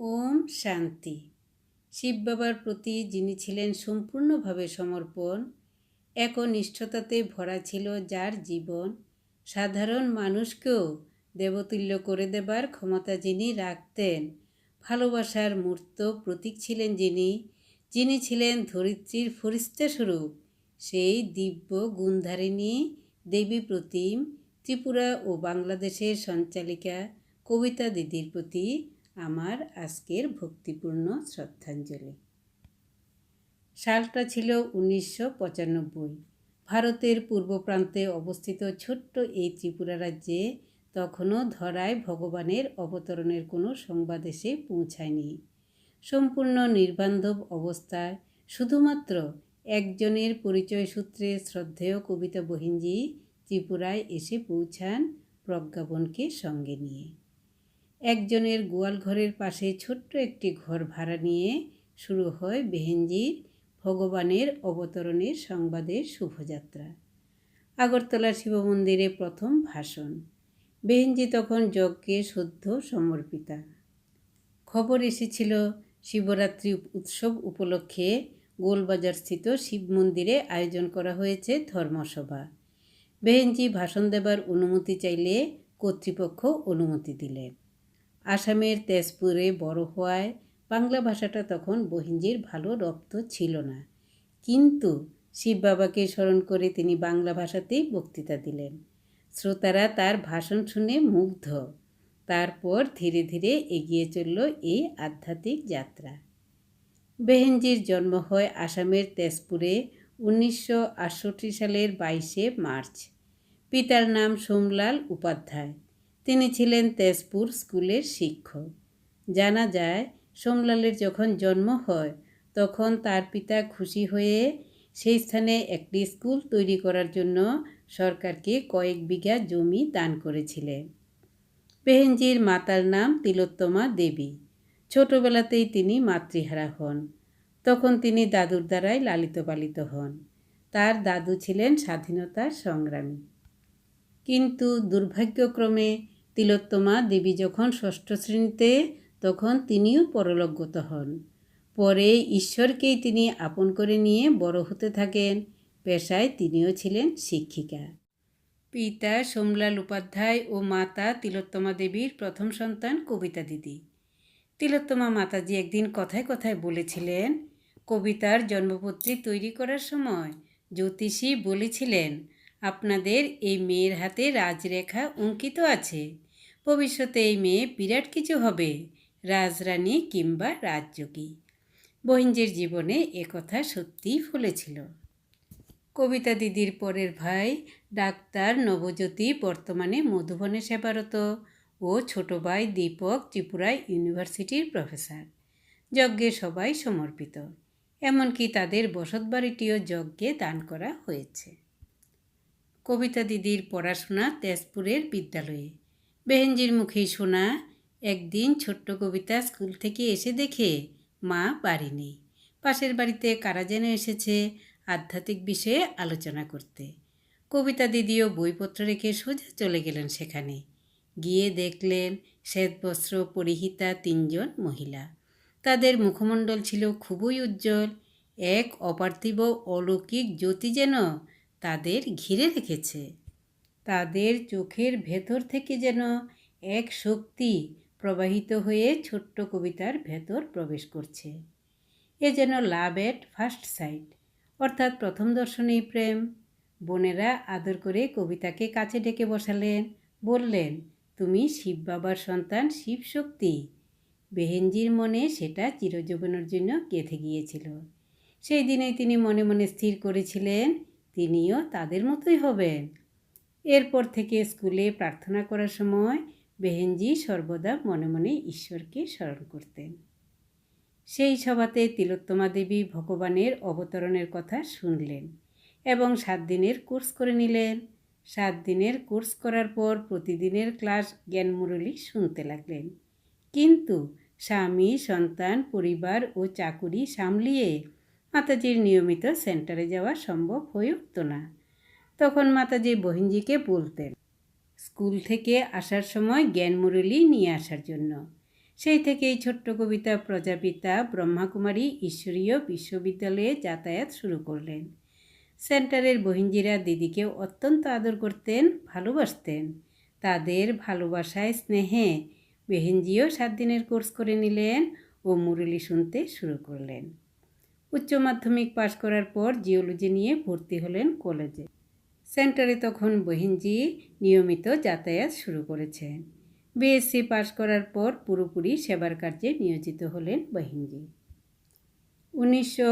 ওম শান্তি। শিব বাবার প্রতি যিনি ছিলেন সম্পূর্ণভাবে সমর্পণ, একনিষ্ঠতাতে ভরা ছিল যার জীবন সাধারণ মানুষকেও দেবতুল্য করে দেবার ক্ষমতা যিনি রাখতেন, ভালোবাসার মূর্ত প্রতীক ছিলেন যিনি যিনি ছিলেন ধরিত্রীর ফরিস্তা স্বরূপ। সেই দিব্য গুণধারিণী দেবী প্রতিম ত্রিপুরা ও বাংলাদেশের সঞ্চালিকা কবিতা দিদির প্রতি আমার আজকের ভক্তিপূর্ণ শ্রদ্ধাঞ্জলি। সালটা ছিল উনিশশো পঁচানব্বই। ভারতের পূর্ব প্রান্তে অবস্থিত ছোট্ট এই ত্রিপুরা রাজ্যে তখনও ধরায় ভগবানের অবতরণের কোনো সংবাদ এসে পৌঁছায়নি। সম্পূর্ণ নির্বান্ধব অবস্থায় শুধুমাত্র একজনের পরিচয় সূত্রে শ্রদ্ধেয় কবিতা বহিনজি ত্রিপুরায় এসে পৌঁছান প্রজ্ঞাপনকে সঙ্গে নিয়ে। একজনের গোয়াল ঘরের পাশে ছোট্ট একটি ঘর ভাড়া নিয়ে শুরু হয় বেহেনজির ভগবানের অবতরণের সংবাদের শুভযাত্রা। আগরতলা শিব মন্দিরে প্রথম ভাষণ। বেহেনজি তখন যজ্ঞে সদ্য সমর্পিতা। খবর এসেছিল শিবরাত্রি উৎসব উপলক্ষে গোলবাজারস্থিত শিব মন্দিরে আয়োজন করা হয়েছে ধর্মসভা। বেহেনজি ভাষণ দেবার অনুমতি চাইলে কর্তৃপক্ষ অনুমতি দিলেন আসামের তেজপুরে বড় হওয়ায় বাংলা ভাষাটা তখন বহিঞ্জির ভালো রপ্ত ছিল না। কিন্তু শিব বাবাকে স্মরণ করে তিনি বাংলা ভাষাতেই বক্তৃতা দিলেন। শ্রোতারা তার ভাষণ শুনে মুগ্ধ। তারপর ধীরে ধীরে এগিয়ে চলল এই আধ্যাত্মিক যাত্রা। বেহেনজির জন্ম হয় আসামের তেজপুরে উনিশশো আটষট্টি সালের বাইশে মার্চ। পিতার নাম সোমলাল উপাধ্যায়। তিনি ছিলেন তেজপুর স্কুলের শিক্ষক। জানা যায়, সোমলালের যখন জন্ম হয়, তখন তার পিতা খুশি হয়ে সেই স্থানে একটি স্কুল তৈরি করার জন্য সরকারকে কয়েক বিঘা জমি দান করেছিলেন। বেহেনজির মাতার নাম তিলোত্তমা দেবী। ছোটবেলাতেই তিনি মাতৃহারা হন। তখন তিনি দাদুর দ্বারাই লালিত পালিত হন। তার দাদু ছিলেন স্বাধীনতার সংগ্রামী। কিন্তু দুর্ভাগ্যক্রমে তিলোত্তমা দেবী যখন ষষ্ঠ শ্রেণীতে, তখন তিনিও পরলোকগত হন। পরে ঈশ্বরকেই তিনি আপন করে নিয়ে বড় হতে থাকেন। পেশায় তিনিও ছিলেন শিক্ষিকা। পিতা সোমলাল উপাধ্যায় ও মাতা তিলোত্তমা দেবীর প্রথম সন্তান কবিতা দিদি। তিলোত্তমা মাতাজি একদিন কথায় কথায় বলেছিলেন, কবিতার জন্মপত্রী তৈরি করার সময় জ্যোতিষী বলেছিলেন আপনাদের এই মেয়ের হাতে রাজরেখা অঙ্কিত আছে। ভবিষ্যতে এই মেয়ে বিরাট কিছু হবে, রাজরানী কিংবা রাজযোগী। বহিঞ্জের জীবনে একথা সত্যিই ফলেছিল। কবিতা দিদির পরের ভাই, ডাক্তার নবজ্যোতি বর্তমানে মধুবনে সেবারত ও ছোট ভাই দীপক ত্রিপুরায় ইউনিভার্সিটির প্রফেসর। যজ্ঞে সবাই সমর্পিত। এমনকি তাদের বসতবাড়িটিও যজ্ঞে দান করা হয়েছে। কবিতা দিদির পড়াশোনা তেজপুরের বিদ্যালয়ে। বেহেনজির মুখেই শোনা একদিন ছোট্ট কবিতা স্কুল থেকে এসে দেখে মা বাড়ি নেই। পাশের বাড়িতে কারা যেন এসেছে আধ্যাত্মিক বিষয়ে আলোচনা করতে। কবিতা দিদিও বইপত্র রেখে সোজা চলে গেলেন সেখানে। গিয়ে দেখলেন শ্বেতবস্ত্র পরিহিতা তিনজন মহিলা। তাদের মুখমণ্ডল ছিল খুবই উজ্জ্বল, এক অপার্থিব অলৌকিক জ্যোতি যেন তাদের ঘিরে রেখেছে। তাদের চোখের ভেতর থেকে যেন এক শক্তি প্রবাহিত হয়ে ছোট্ট কবিতার ভেতর প্রবেশ করছে। এ যেন লাভ এট ফার্স্ট সাইট। অর্থাৎ প্রথম দর্শনেই প্রেম। বোনেরা আদর করে কবিতাকে কাছে ডেকে বসালেন, বললেন, তুমি শিব বাবার সন্তান, শিব শক্তি। বেহেনজির মনে সেটা চিরজীবনের জন্য গেঁথে গিয়েছিল। সেই দিনেই তিনি মনে মনে স্থির করেছিলেন তিনিও তাদের মতোই হবেন। এরপর থেকে স্কুলে প্রার্থনা করার সময় বেহেনজি সর্বদা মনে মনে ঈশ্বরকে স্মরণ করতেন। সেই সভাতে তিলোত্তমা দেবী ভগবানের অবতরণের কথা শুনলেন এবং সাত দিনের কোর্স করে নিলেন। সাত দিনের কোর্স করার পর প্রতিদিনের ক্লাস জ্ঞানমুরলী শুনতে লাগলেন। কিন্তু স্বামী, সন্তান, পরিবার ও চাকুরি সামলিয়ে মাতাজির নিয়মিত সেন্টারে যাওয়া সম্ভব হয়ে উঠত না। তখন মাতাজি বহিনজিকে বলতেন, স্কুল থেকে আসার সময় জ্ঞান মুরলি নিয়ে আসার জন্য। সেই থেকেই ছোট্ট কবিতা প্রজাপিতা ব্রহ্মাকুমারী ঈশ্বরীয় বিশ্ববিদ্যালয়ে যাতায়াত শুরু করলেন। সেন্টারের বহিঞ্জিরা দিদিকে অত্যন্ত আদর করতেন, ভালোবাসতেন। তাদের ভালোবাসায় স্নেহে বেহেঞ্জিও সাত দিনের কোর্স করে নিলেন ও মুরলি শুনতে শুরু করলেন। উচ্চ মাধ্যমিক পাশ করার পর জিওলজি নিয়ে ভর্তি হলেন কলেজে। সেন্টারে তখন বহিঞ্জি নিয়মিত যাতায়াত শুরু করেছেন বিএসসি পাশ করার পর পুরোপুরি সেবার কার্যে নিয়োজিত হলেন বহিঞ্জি উনিশশো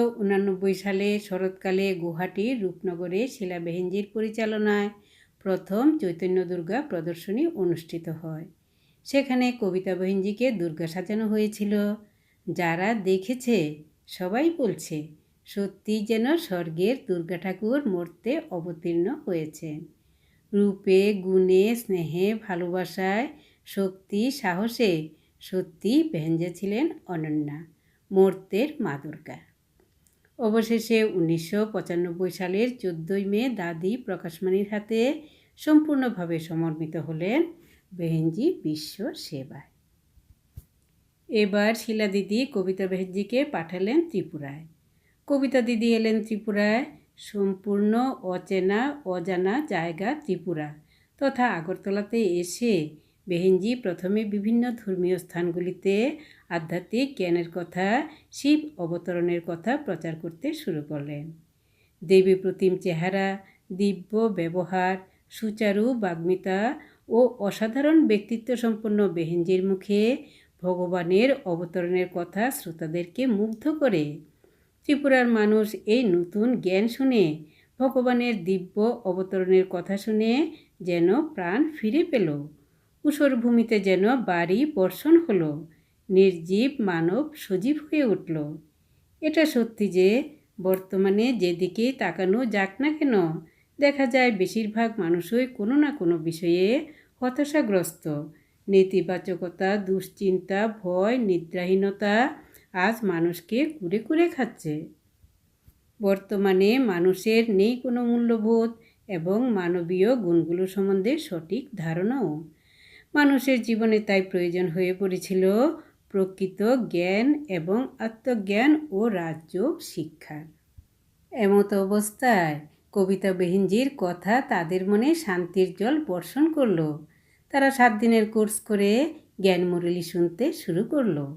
সালে শরৎকালে গুয়াহাটির রূপনগরে শিলা বেহেঞ্জির পরিচালনায় প্রথম চৈতন্য দুর্গা প্রদর্শনী অনুষ্ঠিত হয়। সেখানে কবিতা বহিঞ্জিকে দুর্গা সাজানো হয়েছিল। যারা দেখেছে সবাই বলছে সত্যি যেন স্বর্গের দুর্গা ঠাকুর মূর্তে অবতীর্ণ হয়েছেন রূপে, গুণে, স্নেহে, ভালোবাসায়, শক্তি, সাহসে সত্যি বেহেঞ্জে ছিলেন অনন্যা, মূর্তের মা দুর্গা। অবশেষে উনিশশো পঁচানব্বই সালের চোদ্দোই মে দাদি প্রকাশমানির হাতে সম্পূর্ণভাবে সমর্পিত হলেন বেহেঞ্জি বিশ্ব সেবায়। এবার শিলা দিদি কবিতা বেহেঞ্জিকে পাঠালেন ত্রিপুরায়। কবিতা দিদি এলেন ত্রিপুরায়, সম্পূর্ণ অচেনা, অজানা জায়গা ত্রিপুরা তথা আগরতলাতে এসে বেহেনজি প্রথমে বিভিন্ন ধর্মীয় স্থানগুলিতে আধ্যাত্মিক জ্ঞানের কথা, শিব অবতরণের কথা প্রচার করতে শুরু করলেন। দেবী প্রতিম চেহারা, দিব্য ব্যবহার, সুচারু বাগ্মিতা ও অসাধারণ ব্যক্তিত্ব সম্পন্ন বেহেঞ্জির মুখে ভগবানের অবতরণের কথা শ্রোতাদেরকে মুগ্ধ করে। ত্রিপুরার মানুষ এই নতুন জ্ঞান শুনে ভগবানের দিব্য অবতরণের কথা শুনে যেন প্রাণ ফিরে পেল। উসর ভূমিতে যেন বাড়ি বর্ষণ হলো। নির্জীব মানব সজীব হয়ে উঠল। এটা সত্যি যে বর্তমানে যেদিকে তাকানো যাক না কেন, দেখা যায় বেশিরভাগ মানুষই কোনো না কোনো বিষয়ে হতাশাগ্রস্ত। নেতিবাচকতা, দুশ্চিন্তা, ভয়, নিদ্রাহীনতা আজ মানুষকে কুরে কুরে খাচ্ছে। বর্তমানে মানুষের নেই কোনো মূল্যবোধ এবং মানবীয় গুণগুলো সম্বন্ধে সঠিক ধারণাও। মানুষের জীবনে তাই প্রয়োজন হয়ে পড়েছিল প্রকৃত জ্ঞান এবং আত্মজ্ঞান ও রাজযোগ শিক্ষার এমত অবস্থায় কবিতা বেহিনজির কথা তাদের মনে শান্তির জল বর্ষণ করল। তারা সাত দিনের কোর্স করে জ্ঞান মুরলি শুনতে শুরু করল।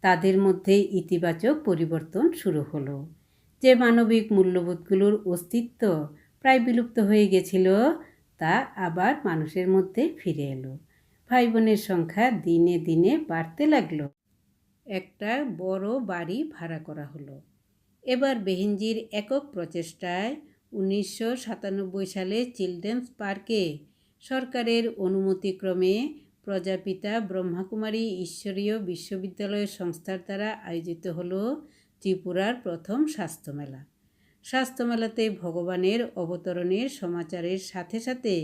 তাদের মধ্যে ইতিবাচক পরিবর্তন শুরু হলো। যে মানবিক মূল্যবোধগুলোর অস্তিত্ব প্রায় বিলুপ্ত হয়ে গেছিল, তা আবার মানুষের মধ্যে ফিরে এলো। ভাই বোনের সংখ্যা দিনে দিনে বাড়তে লাগল। একটা বড় বাড়ি ভাড়া করা হলো। এবার বেহিনজির একক প্রচেষ্টায় উনিশশো সাতানব্বই সালে চিলড্রেন্স পার্কে সরকারের অনুমতিক্রমে প্রজাপিতা ব্রহ্মাকুমারী ঈশ্বরীয় বিশ্ববিদ্যালয় সংস্থার দ্বারা আয়োজিত হল ত্রিপুরার প্রথম স্বাস্থ্যমেলা। স্বাস্থ্যমেলাতে ভগবানের অবতরণের সমাচারের সাথে সাথে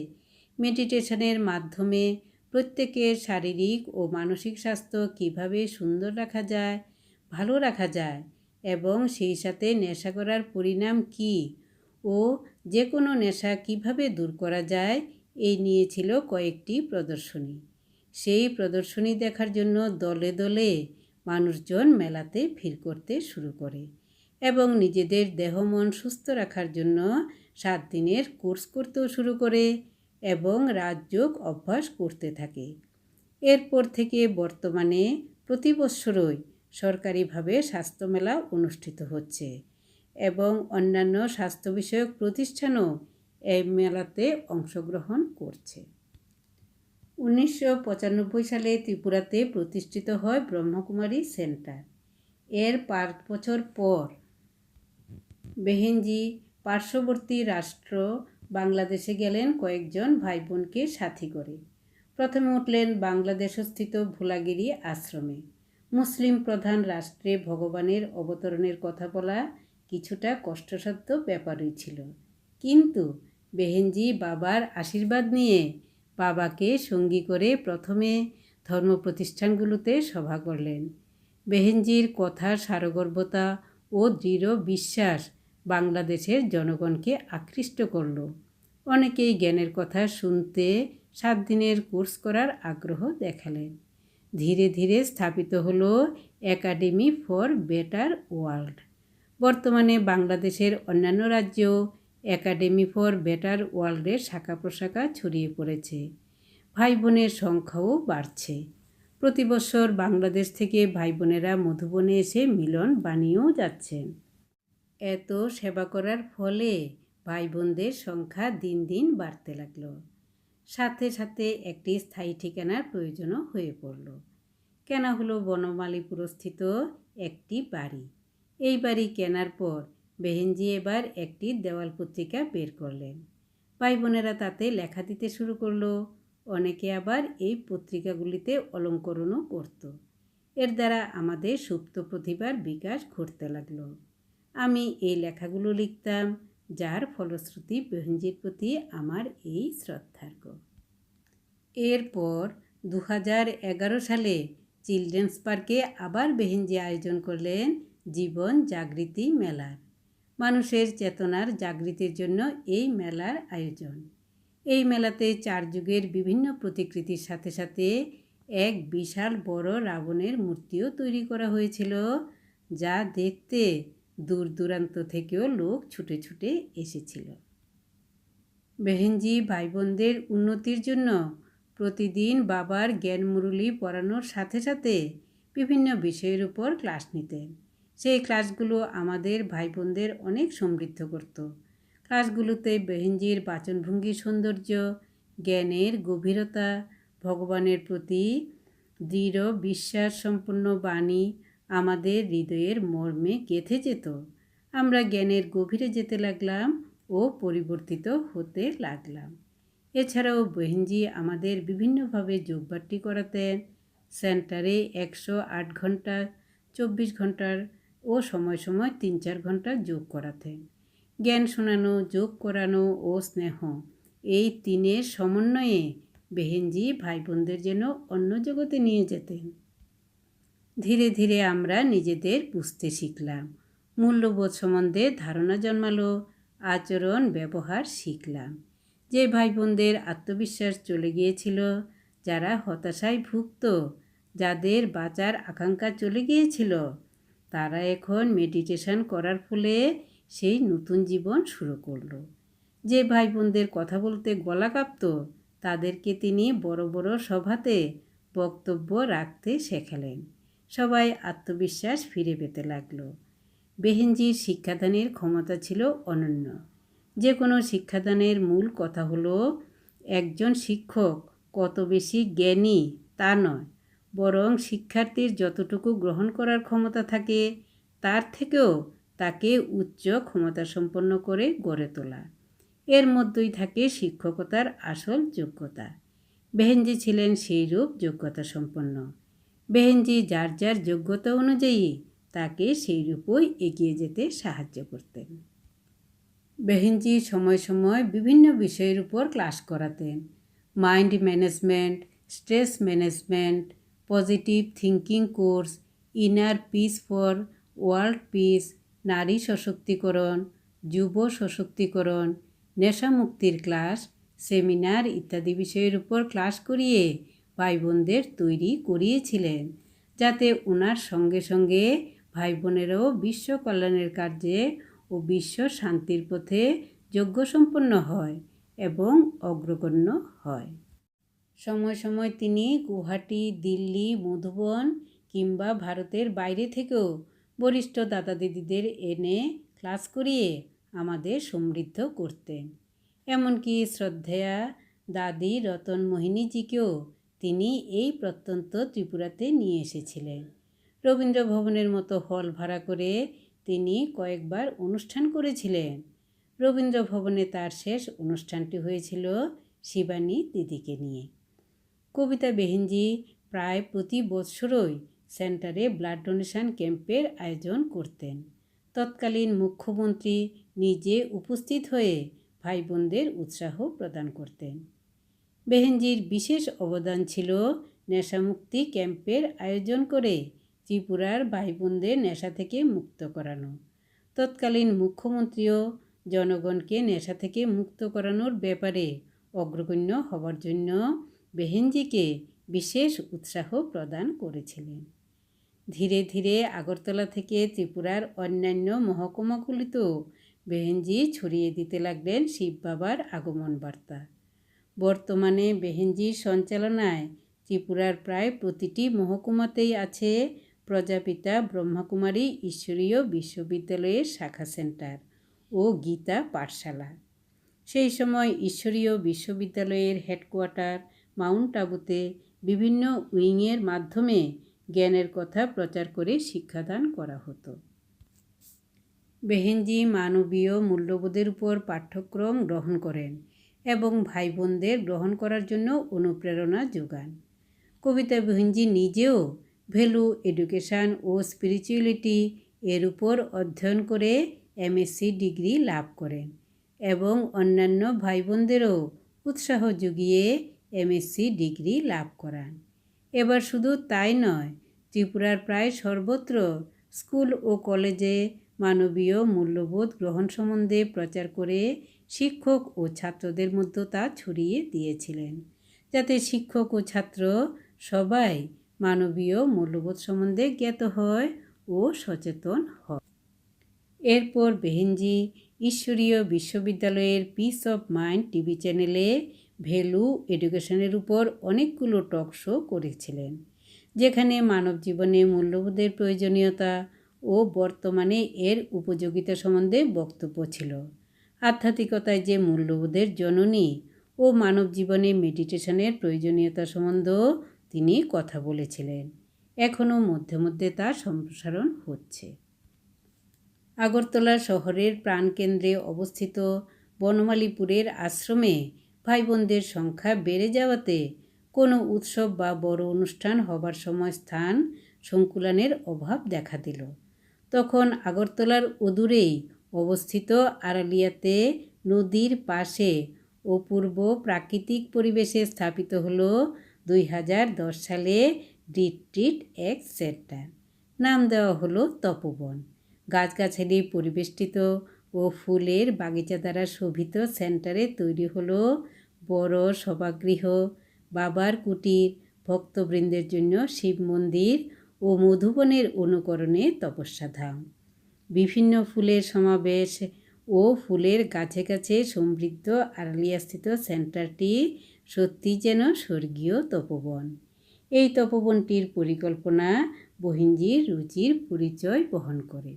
মেডিটেশনের মাধ্যমে প্রত্যেকের শারীরিক ও মানসিক স্বাস্থ্য কীভাবে সুন্দর রাখা যায়, ভালো রাখা যায় এবং সেই সাথে নেশা করার পরিণাম কি ও যে কোনো নেশা কীভাবে দূর করা যায় এই নিয়ে ছিল কয়েকটি প্রদর্শনী। সেই প্রদর্শনী দেখার জন্য দলে দলে মানুষজন মেলাতে ভিড় করতে শুরু করে এবং নিজেদের দেহ মন সুস্থ রাখার জন্য সাত দিনের কোর্স করতেও শুরু করে এবং রাজযোগ অভ্যাস করতে থাকে। এরপর থেকে বর্তমানে প্রতি বৎসরই সরকারিভাবে স্বাস্থ্যমেলা অনুষ্ঠিত হচ্ছে এবং অন্যান্য স্বাস্থ্য বিষয়ক প্রতিষ্ঠানও এই মেলাতে অংশগ্রহণ করছে। উনিশশো পঁচানব্বই সালে ত্রিপুরাতে প্রতিষ্ঠিত হয় ব্রহ্মকুমারী সেন্টার। এর পাঁচ বছর পর বেহেনজি পার্শ্ববর্তী রাষ্ট্র বাংলাদেশে গেলেন কয়েকজন ভাই বোনকে সাথী করে। প্রথমে উঠলেন বাংলাদেশস্থিত ভোলাগিরি আশ্রমে। মুসলিম প্রধান রাষ্ট্রে ভগবানের অবতরণের কথা বলা কিছুটা কষ্টসাধ্য ব্যাপারই ছিল। কিন্তু বেহেনজি বাবার আশীর্বাদ নিয়ে বাবাকে সঙ্গী করে প্রথমে ধর্ম প্রতিষ্ঠানগুলোতে সভা করলেন। বেহেনজির কথার সারগর্ভতা ও দৃঢ় বিশ্বাস বাংলাদেশের জনগণকে আকৃষ্ট করল। অনেকেই জ্ঞানের কথা শুনতে সাত দিনের কোর্স করার আগ্রহ দেখালেন। ধীরে ধীরে স্থাপিত হল একাডেমি ফর বেটার ওয়ার্ল্ড। বর্তমানে বাংলাদেশের অন্যান্য রাজ্যেও একাডেমি ফর বেটার ওয়ার্ল্ডের শাখা প্রশাখা ছড়িয়ে পড়েছে। ভাই বোনের সংখ্যাও বাড়ছে। প্রতি বছর বাংলাদেশ থেকে ভাই বোনেরা মধুবনে এসে মিলন বানিয়েও যাচ্ছেন এত সেবা করার ফলে ভাই বোনদের সংখ্যা দিন দিন বাড়তে লাগল। সাথে সাথে একটি স্থায়ী ঠিকানার প্রয়োজনও হয়ে পড়ল। কেনা হলো বনমালী পুরস্থিত একটি বাড়ি। এই বাড়ি কেনার পর বেহেনজি এবার একটি দেওয়াল পত্রিকা বের করলেন। ভাই বোনেরা তাতে লেখা দিতে শুরু করল। অনেকে আবার এই পত্রিকাগুলিতে অলঙ্করণও করত। এর দ্বারা আমাদের সুপ্ত প্রতিভার বিকাশ ঘটতে লাগল। আমি এই লেখাগুলো লিখতাম, যার ফলশ্রুতি বেহেনজির প্রতি আমার এই শ্রদ্ধার্ঘ। এরপর দু সালে চিলড্রেন্স পার্কে আবার বেহেনজি আয়োজন করলেন জীবন জাগৃতি মেলার। মানুষের চেতনার জাগৃতির জন্য এই মেলার আয়োজন। এই মেলাতে চার যুগের বিভিন্ন প্রতিকৃতির সাথে সাথে এক বিশাল বড় রাবণের মূর্তিও তৈরি করা হয়েছিল, যা দেখতে দূর দূরান্ত থেকেও লোক ছুটে ছুটে এসেছিল। বেহেনজি ভাই বোনদের উন্নতির জন্য প্রতিদিন বাবার জ্ঞান মুরলি পড়ানোর সাথে সাথে বিভিন্ন বিষয়ের উপর ক্লাস নিতেন। সেই ক্লাসগুলো আমাদের ভাই বোনদের অনেক সমৃদ্ধ করত। ক্লাসগুলোতে বেহেনজির বাচনভঙ্গির সৌন্দর্য, জ্ঞানের গভীরতা, ভগবানের প্রতি দৃঢ় বিশ্বাস সম্পন্ন বাণী আমাদের হৃদয়ের মর্মে গেঁথে যেত। আমরা জ্ঞানের গভীরে যেতে লাগলাম ও পরিবর্তিত হতে লাগলাম। এছাড়াও বেহেনজি আমাদের বিভিন্নভাবে যোগবাট্টি করাতেন। সেন্টারে একশো আট ঘণ্টা, চব্বিশ ঘণ্টার ও সময় সময় তিন চার ঘণ্টা যোগ করাতেন জ্ঞান শোনানো, যোগ করানো ও স্নেহ, এই তিনের সমন্বয়ে বেহেনজি ভাই বোনদের যেন অন্য জগতে নিয়ে যেতেন। ধীরে ধীরে আমরা নিজেদের বুঝতে শিখলাম, মূল্যবোধ সম্বন্ধে ধারণা জন্মালো, আচরণ, ব্যবহার শিখলাম। যে ভাই বোনদের আত্মবিশ্বাস চলে গিয়েছিল, যারা হতাশায় ভুগত, যাদের বাঁচার আকাঙ্ক্ষা চলে গিয়েছিল তারা এখন মেডিটেশন করার ফলে সেই নতুন জীবন শুরু করল। যে ভাই বোনদের কথা বলতে গলা কাঁপত, তাদেরকে তিনি বড় বড় সভাতে বক্তব্য রাখতে শেখালেন। সবাই আত্মবিশ্বাস ফিরে পেতে লাগল। বেহেনজির শিক্ষাদানের ক্ষমতা ছিল অনন্য। যে কোনো শিক্ষাদানের মূল কথা হলো, একজন শিক্ষক কত বেশি জ্ঞানী তা নয়। বরং শিক্ষার্থীর যতটুকু গ্রহণ করার ক্ষমতা থাকে, তার থেকেও তাকে উচ্চ ক্ষমতা সম্পন্ন করে গড়ে তোলা। এর মধ্যেই থাকে শিক্ষকতার আসল যোগ্যতা। বেহেনজি ছিলেন সেইরূপ যোগ্যতা সম্পন্ন বেহেনজি যার যার যোগ্যতা অনুযায়ী তাকে সেই রূপই এগিয়ে যেতে সাহায্য করতেন। বেহেনজি সময় সময় বিভিন্ন বিষয়ের উপর class করাতেন। Mind management, stress management positive thinking course inner peace for world peace নারী সশক্তিকরণ, যুব সশক্তিকরণ নেশামুক্তির ক্লাস সেমিনার ইত্যাদি বিষয়ের উপর ক্লাস করিয়ে ভাই বোনদের তৈরি করিয়েছিলেন, যাতে ওনার সঙ্গে সঙ্গে ভাই বোনেরাও বিশ্ব কল্যাণের কার্যে ও বিশ্ব শান্তির পথে যোগ্য সম্পন্ন হয় এবং অগ্রগণ্য হয়। সময় সময় তিনি গুয়াহাটি, দিল্লি, মধুবন কিংবা ভারতের বাইরে থেকেও বরিষ্ঠ দাদা দিদিদের এনে ক্লাস করিয়ে আমাদের সমৃদ্ধ করতেন। এমনকি শ্রদ্ধেয়া দাদি রতন মোহিনীজিকেও তিনি এই প্রত্যন্ত ত্রিপুরাতে নিয়ে এসেছিলেন। রবীন্দ্র ভবনের মতো হল ভাড়া করে তিনি কয়েকবার অনুষ্ঠান করেছিলেন। রবীন্দ্র ভবনে তার শেষ অনুষ্ঠানটি হয়েছিল শিবানী দিদিকে নিয়ে। কবিতা বেহেনজি প্রায় প্রতি বৎসরই সেন্টারে ব্লাড ডোনেশন ক্যাম্পের আয়োজন করতেন। তৎকালীন মুখ্যমন্ত্রী নিজে উপস্থিত হয়ে ভাই বোনদের উৎসাহ প্রদান করতেন। বেহেনজির বিশেষ অবদান ছিল নেশামুক্তি ক্যাম্পের আয়োজন করে ত্রিপুরার ভাই বোনদের নেশা থেকে মুক্ত করানো। তৎকালীন মুখ্যমন্ত্রীও জনগণকে নেশা থেকে মুক্ত করানোর ব্যাপারে অগ্রগণ্য হওয়ার জন্য বেহেনজিকে বিশেষ উৎসাহ প্রদান করেছিলেন। ধীরে ধীরে আগরতলা থেকে ত্রিপুরার অন্যান্য মহকুমাগুলিতেও বেহেনজি ছড়িয়ে দিতে লাগলেন শিব বাবার আগমন বার্তা বর্তমানে বেহেনজির সঞ্চালনায় ত্রিপুরার প্রায় প্রতিটি মহকুমাতেই আছে প্রজাপিতা ব্রহ্মকুমারী ঈশ্বরীয় বিশ্ববিদ্যালয়ের শাখা সেন্টার ও গীতা পাঠশালা। সেই সময় ঈশ্বরীয় বিশ্ববিদ্যালয়ের হেডকোয়ার্টার মাউন্ট আবুতে বিভিন্ন উইংয়ের মাধ্যমে জ্ঞানের কথা প্রচার করে শিক্ষাদান করা হতো। বেহেনজি মানবীয় মূল্যবোধের উপর পাঠ্যক্রম গ্রহণ করেন এবং ভাই বোনদের গ্রহণ করার জন্য অনুপ্রেরণা যোগান। কবিতা বেহেনজি নিজেও ভ্যালু এডুকেশান ও স্পিরিচুয়ালিটি এর উপর অধ্যয়ন করে এমএসসি ডিগ্রি লাভ করেন এবং অন্যান্য ভাই বোনদেরও উৎসাহ জুগিয়ে এমএসসি ডিগ্রি লাভ করান। এবার শুধু তাই নয়, ত্রিপুরার প্রায় সর্বত্র স্কুল ও কলেজে মানবীয় মূল্যবোধ গ্রহণ সম্বন্ধে প্রচার করে শিক্ষক ও ছাত্রদের মধ্যে তা ছড়িয়ে দিয়েছিলেন, যাতে শিক্ষক ও ছাত্র সবাই মানবীয় মূল্যবোধ সম্বন্ধে জ্ঞাত হয় ও সচেতন হয়। এরপর বেহেনজি ঈশ্বরীয় বিশ্ববিদ্যালয়ের পিস অফ মাইন্ড টিভি চ্যানেলে ভ্যালু এডুকেশনের উপর অনেকগুলো টক শো করেছিলেন, যেখানে মানব জীবনে মূল্যবোধের প্রয়োজনীয়তা ও বর্তমানে এর উপযোগিতা সম্বন্ধে বক্তব্য ছিল। আধ্যাত্মিকতায় যে মূল্যবোধের জননী ও মানব জীবনে মেডিটেশনের প্রয়োজনীয়তা সম্বন্ধেও তিনি কথা বলেছিলেন। এখনও মধ্যে মধ্যে তা সম্প্রসারণ হচ্ছে। আগরতলা শহরের প্রাণকেন্দ্রে অবস্থিত বনমালীপুরের আশ্রমে ভাই বোনদের সংখ্যা বেড়ে যাওয়াতে কোনো উৎসব বা বড় অনুষ্ঠান হবার সময় স্থান সংকুলানের অভাব দেখা দিল। তখন আগরতলার অদূরেই অবস্থিত আড়ালিয়াতে নদীর পাশে অপূর্ব প্রাকৃতিক পরিবেশে স্থাপিত হল দুই হাজার দশ সালে ডিট্রিট এক সেন্টার। নাম দেওয়া হলো তপবন। গাছগাছালি পরিবেষ্টিত ও ফুলের বাগিচা দ্বারা শোভিত সেন্টারে তৈরি হলো বড় সভাগৃহ, বাবার কুটির, ভক্তবৃন্দের জন্য শিব মন্দির ও মধুবনের অনুকরণে তপস্যাধাম। বিভিন্ন ফুলের সমাবেশ ও ফুলের গাছে গাছে সমৃদ্ধ আড়ালিয়াস্থিত সেন্টারটি সত্যি যেন স্বর্গীয় তপবন। এই তপবনটির পরিকল্পনা বহিঞ্জির রুচির পরিচয় বহন করে।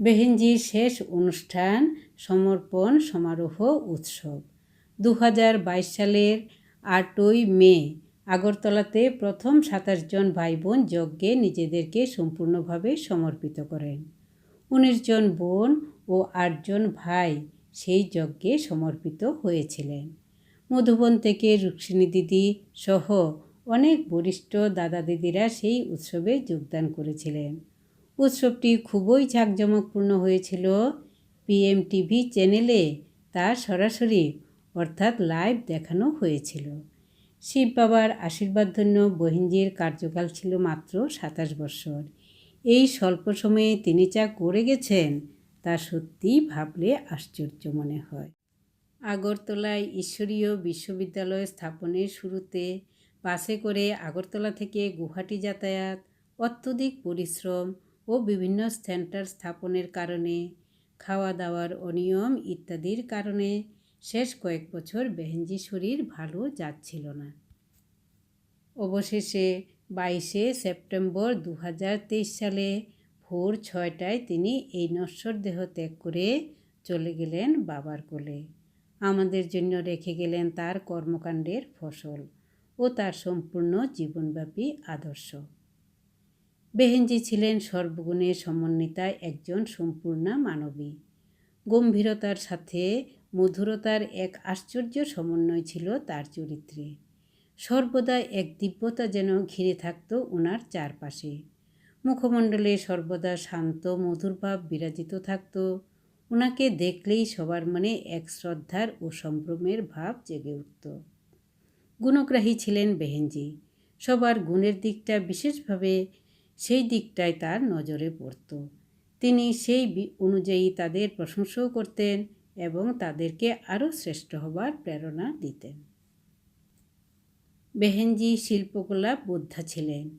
বেহেনজির শেষ অনুষ্ঠান সমর্পণ সমারোহ উৎসব। দু হাজার বাইশ সালের আটই মে আগরতলাতে প্রথম সাতাশ জন ভাই বোন যজ্ঞে নিজেদেরকে সম্পূর্ণভাবে সমর্পিত করেন। উনিশ জন বোন ও আটজন ভাই সেই যজ্ঞে সমর্পিত হয়েছিলেন। মধুবন থেকে রুক্মিণী দিদি সহ অনেক বরিষ্ঠ দাদা দিদিরা সেই উৎসবে যোগদান করেছিলেন। উৎসবটি খুবই ঝাঁকজমকপূর্ণ হয়েছিল। পিএম টিভি চ্যানেলে তা সরাসরি অর্থাৎ লাইভ দেখানো হয়েছিল। শিব বাবার আশীর্বাদ আশীর্বাদধন্য বহিঞ্জির কার্যকাল ছিল মাত্র সাতাশ বৎসর এই স্বল্প সময়ে তিনি যা করে গেছেন, তা সত্যি ভাবলে আশ্চর্য মনে হয়। আগরতলায় ঈশ্বরীয় বিশ্ববিদ্যালয় স্থাপনের শুরুতে বাসে করে আগরতলা থেকে গুয়াহাটি যাতায়াত, অত্যধিক পরিশ্রম ও বিভিন্ন সেন্টার স্থাপনের কারণে, খাওয়া দাওয়ার অনিয়ম ইত্যাদির কারণে শেষ কয়েক বছর বেহেনজি শরীর ভালো যাচ্ছিল না। অবশেষে বাইশে সেপ্টেম্বর দু হাজার তেইশ সালে ভোর ছয়টায় তিনি এই নশ্বর দেহ ত্যাগ করে চলে গেলেন বাবার কোলে। আমাদের জন্য রেখে গেলেন তার কর্মকাণ্ডের ফসল ও তার সম্পূর্ণ জীবনব্যাপী আদর্শ। বেহেনজি ছিলেন সর্বগুণে সমন্বিতা একজন সম্পূর্ণ মানবী। গম্ভীরতার সাথে মধুরতার এক আশ্চর্য সমন্বয় ছিল তার চরিত্রে। সর্বদা এক দিব্যতা যেন ঘিরে থাকত ওনার চারপাশে। মুখমণ্ডলে সর্বদা শান্ত, মধুর ভাব বিরাজিত থাকত। ওনাকে দেখলেই সবার মনে এক শ্রদ্ধার ও সম্ভ্রমের ভাব জেগে উঠত। গুণগ্রাহী ছিলেন বেহেনজি। সবার গুণের দিকটা বিশেষভাবে সেই দিকটায় তার নজরে পড়ত। তিনি সেই অনুযায়ী তাদের প্রশংসাও করতেন। এবং তাদেরকে আরও শ্রেষ্ঠ হবার প্রেরণা দিতেন। বেহেনজি শিল্পকলা বোদ্ধা ছিলেন।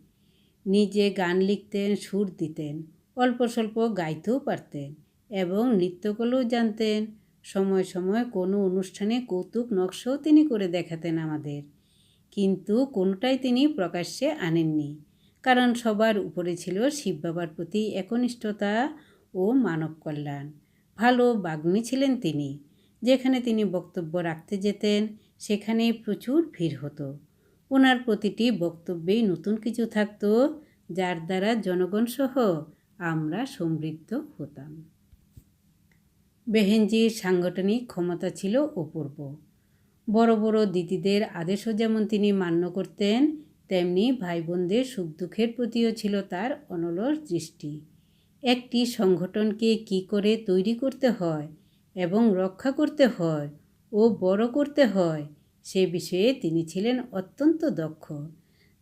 নিজে গান লিখতেন, সুর দিতেন, অল্প স্বল্প গাইতেও পারতেন এবং নৃত্যকলাও জানতেন। সময় সময় কোনো অনুষ্ঠানে কৌতুক নকশাও তিনি করে দেখাতেন আমাদের। কিন্তু কোনোটাই তিনি প্রকাশ্যে আনেননি। কারণ সবার উপরে ছিল শিব বাবার প্রতি একনিষ্ঠতা ও মানব কল্যাণ। ভালো বাগ্মী ছিলেন তিনি। যেখানে তিনি বক্তব্য রাখতে যেতেন সেখানে প্রচুর ভিড় হতো। ওনার প্রতিটি বক্তব্যেই নতুন কিছু থাকতো, যার দ্বারা জনগণ সহ আমরা সমৃদ্ধ হতাম। বেহেনজির সাংগঠনিক ক্ষমতা ছিল অপূর্ব। বড় বড় দিদিদের আদেশও যেমন তিনি মান্য করতেন, তেমনি ভাই বোনদের সুখ দুঃখের প্রতিও ছিল তার অনলস দৃষ্টি। একটি সংগঠনকে কি করে তৈরি করতে হয় এবং রক্ষা করতে হয় ও বড় করতে হয় সে বিষয়ে তিনি ছিলেন অত্যন্ত দক্ষ।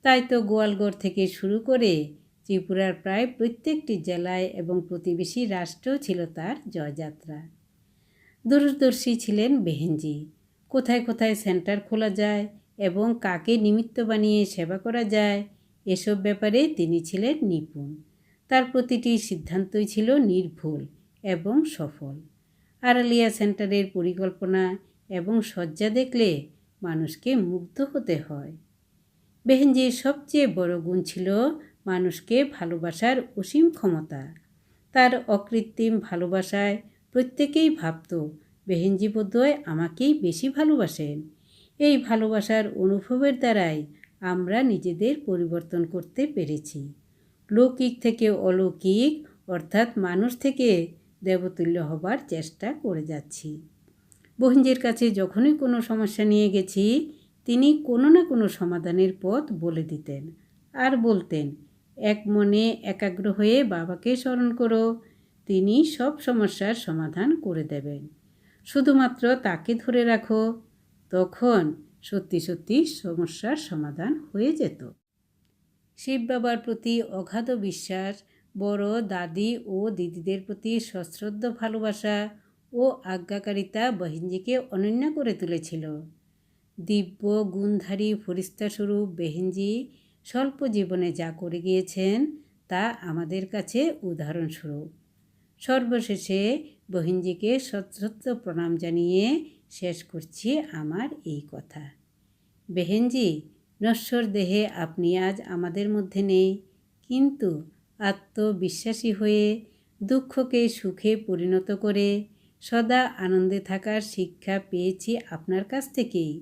তাই তো গোয়ালগড় থেকে শুরু করে ত্রিপুরার প্রায় প্রত্যেকটি জেলায় এবং প্রতিবেশী রাষ্ট্রেও ছিল তার জয়যাত্রা। দূরদর্শী ছিলেন বেহেনজি। কোথায় কোথায় সেন্টার খোলা যায় এবং কাকে নিমিত্ত বানিয়ে সেবা করা যায়, এসব ব্যাপারে তিনি ছিলেন নিপুণ। প্রতিটি সিদ্ধান্তই ছিল নির্ভুল এবং সফল। আড়ালিয়া সেন্টারের পরিকল্পনা এবং শয্যা দেখলে মানুষকে মুগ্ধ হতে হয়। বেহেনজির সবচেয়ে বড় গুণ ছিল মানুষকে ভালোবাসার অসীম ক্ষমতা। তার অকৃত্রিম ভালোবাসায় প্রত্যেকেই ভাবত বেহেনজি বোধহয় আমাকেই বেশি ভালোবাসেন। এই ভালোবাসার অনুভবের দ্বারাই আমরা নিজেদের পরিবর্তন করতে পেরেছি। লৌকিক থেকে অলৌকিক, অর্থাৎ মানুষ থেকে দেবতুল্য হবার চেষ্টা করে যাচ্ছি। বহিঞ্জের কাছে যখনই কোনো সমস্যা নিয়ে গেছি, তিনি কোনো না কোনো সমাধানের পথ বলে দিতেন আর বলতেন, এক মনে একাগ্র হয়ে বাবাকে স্মরণ করো, তিনি সব সমস্যার সমাধান করে দেবেন। শুধুমাত্র তাকে ধরে রাখো, তখন সত্যি সত্যি সমস্যার সমাধান হয়ে যেত। শিব বাবার প্রতি অগাধ বিশ্বাস, বড় দাদি ও দিদিদের প্রতি সশ্রদ্ধ ভালোবাসা ও আজ্ঞাকারিতা বহিঞ্জিকে অনন্য করে তুলেছিল। দিব্য, গুণধারী ফরিস্তাস্বরূপ বেহেঞ্জি স্বল্প জীবনে যা করে গিয়েছেন তা আমাদের কাছে উদাহরণস্বরূপ। সর্বশেষে বহিঞ্জিকে সশ্রদ্ধ প্রণাম জানিয়ে শেষ করছি আমার এই কথা। বেহেনজি নশ্বর দেহে আপনি আজ আমাদের মধ্যে নেই। কিন্তু আত্মবিশ্বাসী হয়ে দুঃখকে সুখে পরিণত করে সদা আনন্দে থাকার শিক্ষা পেয়েছি আপনার কাছ থেকেই।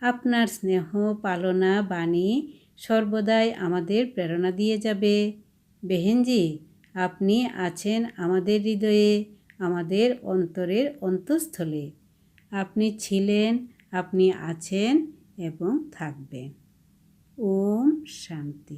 আপনার স্নেহ, পালনা, বাণী সর্বদাই আমাদের প্রেরণা দিয়ে যাবে। বেহেনজি, আপনি আছেন আমাদের হৃদয়ে, আমাদের অন্তরের অন্তঃস্থলে। আপনি ছিলেন, আপনি আছেন এবং থাকবেন। ওম শান্তি